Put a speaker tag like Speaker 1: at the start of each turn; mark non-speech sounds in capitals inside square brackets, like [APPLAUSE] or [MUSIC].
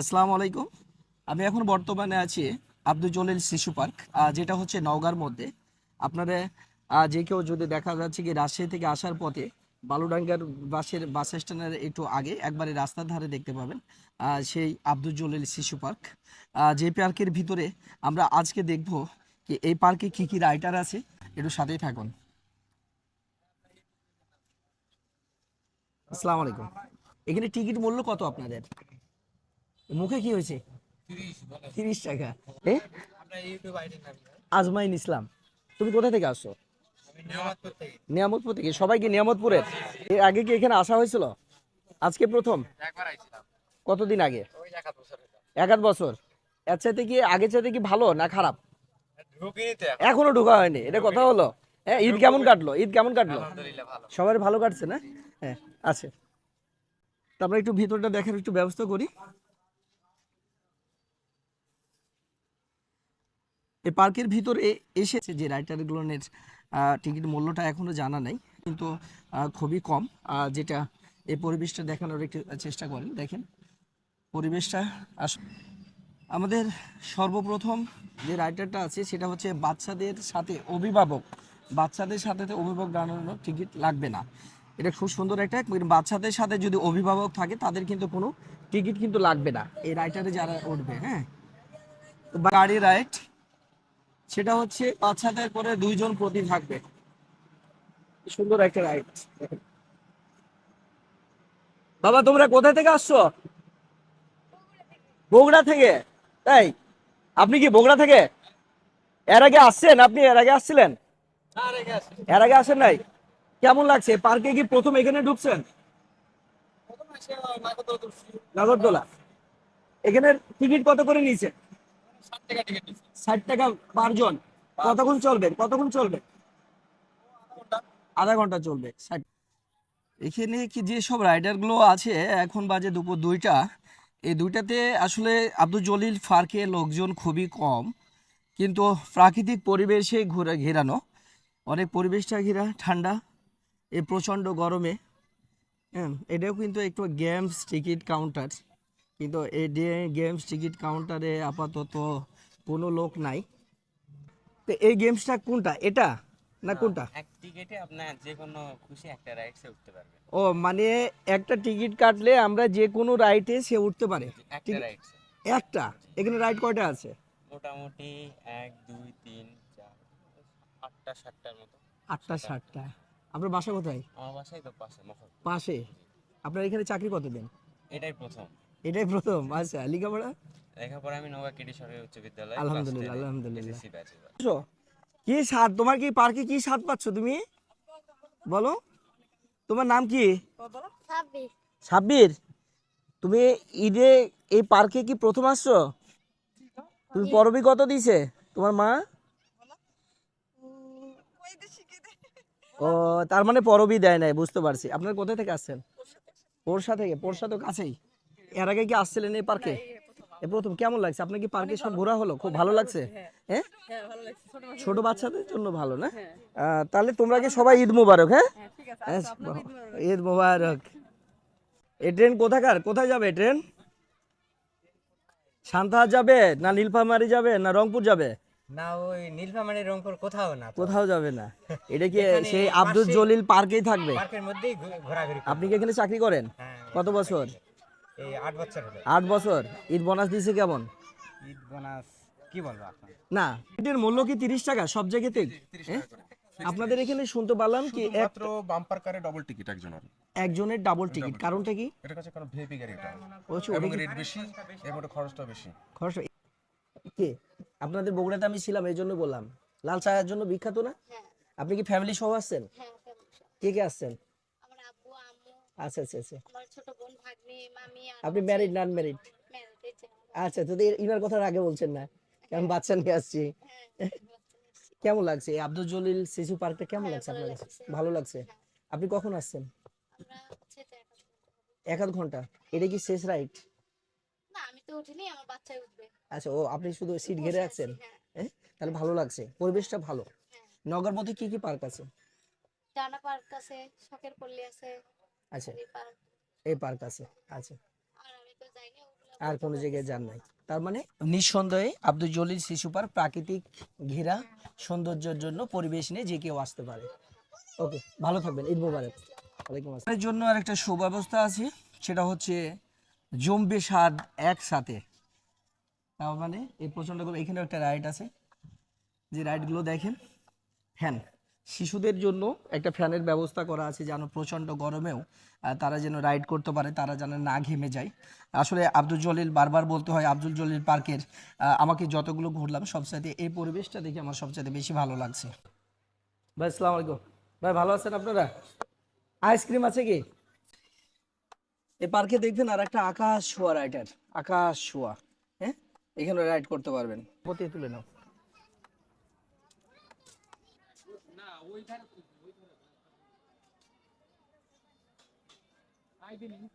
Speaker 1: আসসালামু আলাইকুম। আমি এখন বর্তমানে আছি আব্দুল জলিল শিশু পার্ক যেটা হচ্ছে নওগাঁর মধ্যে। আপনারা যে কেউ যদি দেখা যাচ্ছে কি রাজশাহী থেকে আসার পথে বালুডাঙ্গার বাসের, বাস স্ট্যান্ডের একটু আগে একবারে রাস্তার ধারে দেখতে পাবেন সেই আব্দুল জলিল শিশু পার্ক। যে পার্কের ভিতরে আমরা আজকে দেখব কি এই পার্কে কি কি রাইটার আছে, একটু সাথেই থাকুন। আসসালামু আলাইকুম। এখানে টিকিট মূল্য কত আপনাদের? মুখে কি হয়েছে? তিরিশ টাকা। এ? আজমাইন ইসলাম, তুমি কোথা থেকে আসছো? নিয়ামতপুর থেকে। সবাই কি নিয়ামতপুরের? এর আগে কি এখানে আসা হয়েছিল? আজকে প্রথম? কতদিন আগে? এক আধ বছর। এর চাইতে কি, আগের চাইতে কি ভালো না খারাপ? এখনও ঢোকা হয়নি। এটা কথা হলো। হ্যাঁ ঈদ কেমন কাটলো? ঈদ কেমন কাটলো? সবার ভালো কাটছে না? হ্যাঁ আছে। তারপরে একটু ভিতরটা দেখার একটু ব্যবস্থা করি। এই পার্কের ভিতরে এসেছে যে রাইটারগুলোনের টিকিট মূল্যটা এখনও জানা নাই, কিন্তু খুবই কম যেটা এই পরিবেশটা দেখানোর একটু চেষ্টা করেন, দেখেন। পরিবেশটা আস, আমাদের সর্বপ্রথম যে রাইটারটা আছে, সেটা হচ্ছে বাচ্চাদের সাথে অভিভাবক। বাচ্চাদের সাথে অভিভাবক দাঁড়ানোর টিকিট লাগবে না। এটা খুব সুন্দর একটা বাচ্চাদের সাথে যদি অভিভাবক থাকে, তাদের কিন্তু কোনো টিকিট কিন্তু লাগবে না। এই রাইটারে যারা উঠবে হ্যাঁ? গাড়ি রাইড সেটা হচ্ছে বাচ্চাদের করে দুইজন প্রতি থাকবে। সুন্দর একটা রাইড বাবা তোমরা কোথা থেকে আসছো? বগুড়া থেকে। তাই আপনি কি বগুড়া থেকে? এর আগে আসছেন আপনি? এর আগে আসছিলেন? এর আগে আসেন নাই? কেমন লাগছে? পার্কে কি প্রথম এখানে ঢুকছেন? নাগরদোলা এখানে টিকিট কত করে নিয়েছে ষাট টাকা পার জন। কতক্ষণ চলবে? কতক্ষণ চলবে? আধা ঘণ্টা চলবে। ষাট। এখানে কি যে সব রাইডারগুলো আছে, এখন বাজে দুপুর দুইটা। এই দুইটাতে আসলে আব্দুল জলিল পার্কে লোকজন খুবই কম, কিন্তু প্রাকৃতিক পরিবেশে ঘুরে ঘেরানো, অনেক পরিবেশটা ঘেরা, ঠান্ডা, এই প্রচণ্ড গরমে। হ্যাঁ এটাও কিন্তু একটু গেমস টিকিট কাউন্টার কিন্তু এই গেমস টিকিট কাউন্টারে আপাতত কোনো লোক নাই। তো এই গেমসটা কোনটা? এটা না কোনটা?
Speaker 2: এক টিকেটে আপনার যে কোনো খুশি একটা রাইডসে উঠতে পারবেন
Speaker 1: ও মানে একটা টিকিট কাটলে আমরা যে কোনো রাইডে সে উঠতে পারে।
Speaker 2: একটা রাইডসে
Speaker 1: একটা? এখানে রাইড কয়টা আছে?
Speaker 2: মোটামুটি এক দুই তিন চার আটটা সাতটার মতো।
Speaker 1: আটটা ষাটটা আপনার বাসা কোথায়?
Speaker 2: আমার বাসায় তো পাশে
Speaker 1: পাশে? আপনার এখানে চাকরি কতদিন?
Speaker 2: এটাই প্রথম।
Speaker 1: এটাই প্রথম। আচ্ছা লেখাপড়া?
Speaker 2: লেখাপড়া আমি নওগাঁ কেডি সরকারি উচ্চ বিদ্যালয়
Speaker 1: আলহামদুলিল্লাহ, আলহামদুলিল্লাহ। বুঝছ? কি স্বাদ? তোমার কি পার্কে কি স্বাদ পাচ্ছ তুমি? বলো। তোমার নাম কি? সাব্বির তুমি ঈদে এই পার্কে কি প্রথম আসছো? তুমি পরবি কত দিছে? তোমার মা? ও তার মানে পরবি দেয় নাই বুঝতে পারছি। আপনার কোথা থেকে আসছেন? পোরশা থেকে? পোরশা তো কাছেই। এর আগে কি আসছিলেন এই পার্কে? প্রথম কেমন লাগছে? আপনার কি পার্কে সব ঘোরা হলো? খুব ভালো লাগছে? হ্যাঁ। ছোট বাচ্চাদের জন্য ভালো না? তাহলে তোমরা কি সবাই ঈদ মুবারক হ্যাঁ? হ্যাঁ, ঈদ মুবারক এই ট্রেন কোথাকার? কোথায় যাবে ট্রেন? সান্তাহার যাবে না নীলফামারি যাবে না রংপুর যাবে?
Speaker 3: না ওই নীলফামারী রংপুর কোথাও না
Speaker 1: কোথাও যাবে না। এটা কি সেই আব্দুল জলিল পার্কেই থাকবে?
Speaker 3: পার্কের মধ্যেই ঘোরাঘুরি
Speaker 1: আপনি কি এখানে চাকরি করেন?
Speaker 3: হ্যাঁ
Speaker 1: কত বছর?
Speaker 3: এই আট বছর হলো।
Speaker 1: আট বছর? ঈদ বোনাস দিছে কেমন?
Speaker 3: ঈদ বোনাস কি বলব আপনার
Speaker 1: না এটার মূল্য কি তিরিশ টাকা? সব জায়গাতে হ্যাঁ? আপনাদের এখানে শুনতে পারলাম কি এক
Speaker 4: মাত্র বাম্পার কারে ডবল টিকিট একজনের।
Speaker 1: একজনের ডাবল টিকিট কারণটা কি?
Speaker 4: এটা কাছে ভিআইপি গাড়ি এটা।
Speaker 1: বলছি
Speaker 4: এবং রেট বেশি এবং খরচটা বেশি।
Speaker 1: খরচ কে? আপনাদের বগুড়াতে আমি ছিলাম এই জন্য বললাম। লাল চায়ের জন্য বিখ্যাত না?
Speaker 5: হ্যাঁ।
Speaker 1: আপনি কি ফ্যামিলি সহ আসছেন
Speaker 5: হ্যাঁ
Speaker 1: কে কে আসছেন আচ্ছা আচ্ছা আচ্ছা।
Speaker 5: আমার ছোট বোন ভাগ্নি মামি
Speaker 1: আপনি ম্যারিড নন ম্যারিড আচ্ছা তো ইনার কথা আগে বলছেন না। কারণ বাচ্চা নিয়ে আসছি।
Speaker 5: হ্যাঁ, [LAUGHS]
Speaker 1: কেমন লাগছে? এই আব্দুল জলিল শিশু পার্কটা কেমন
Speaker 5: হ্যাঁ,
Speaker 1: লাগছে আপনার ভালো লাগছে? আপনি কখন আসছেন? এক আধ ঘণ্টা। এটা কি শেষ রাইট? আচ্ছা ও আপনি শুধু সিট ঘিরে রাখছেন
Speaker 5: হ্যাঁ।
Speaker 1: হ্যাঁ তাহলে ভালো লাগছে। পরিবেশটা ভালো।
Speaker 5: হ্যাঁ।
Speaker 1: নগর মধ্যে কি কি পার্ক আছে?
Speaker 5: ডানা পার্ক আছে শখের পল্লী আছে।
Speaker 1: আচ্ছা
Speaker 5: এই পার্ক।
Speaker 1: আছে আচ্ছা
Speaker 5: আর
Speaker 1: কোনো জায়গায় যান নাই। তার মানে নিঃসন্দেহে আব্দুল জলিল শিশু পার্ক প্রাকৃতিক ঘেরা সৌন্দর্যের জন্য পরিবেশ নিয়ে যে কেউ আসতে পারে। ওকে ভালো থাকবেন ঈদ মুবারক। ওয়ালাইকুম আসসালাম। এর জন্য আর একটা সুব্যবস্থা আছে সেটা হচ্ছে জম্বে স্বাদ একসাথে। তার মানে এই প্রচণ্ড এখানেও একটা রাইড আছে। যে রাইডগুলো দেখেন ফ্যান। শিশুদের জন্য একটা ফ্যানের ব্যবস্থা করা আছে যেন প্রচণ্ড গরমেও তারা যেন রাইড করতে পারে, তারা যেন না ঘেমে যায়। আসলে আব্দুল জলিল বারবার বলতে হয়, আব্দুল জলিল পার্কের আমাকে যতগুলো ঘুরলাম, সবচাইতে এই পরিবেশটা দেখে আমার সবচাইতে বেশি ভালো লাগছে। ভাই, আসসালামু আলাইকুম। ভাই, ভালো আছেন আপনারা? আইসক্রিম আছে কি? এই পার্কে দেখবেন আর একটা আকাশ শোয়া রাইডার, আকাশ শোয়া হ্যাঁ? এখানে রাইড করতে পারবেন। পতি তুলে নাও। वही था वही था आई भी नहीं